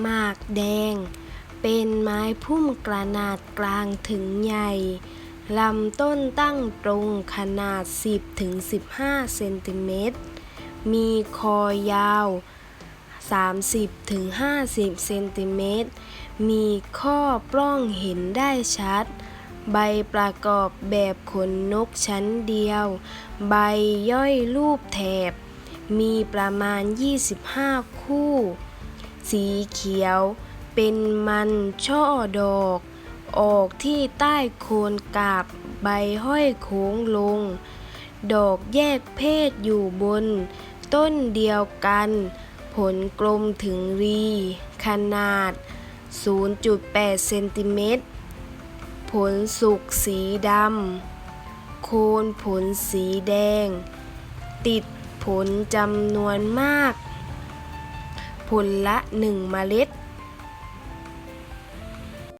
หมากแดง เป็นไม้พุ่มกระนาดกลางถึงใหญ่ลำต้นตั้งตรงขนาด 10-15 เซนติเมตร มีคอยาว 30-50 เซนติเมตร มีข้อปล้องเห็นได้ชัด ใบประกอบแบบขนนกชั้นเดียว ใบย่อยรูปแถบ มีประมาณ 25 คู่ สีเขียว เป็นมันช่อดอก ออกที่ใต้โคนกาบใบห้อยโค้งลง ดอกแยกเพศอยู่บน ต้นเดียวกัน ผลกลมถึงรี ขนาด 0.8 เซนติเมตร ผลสุกสีดำ โคนผลสีแดง ติดผลจำนวนมาก ผลละ 1 เมล็ด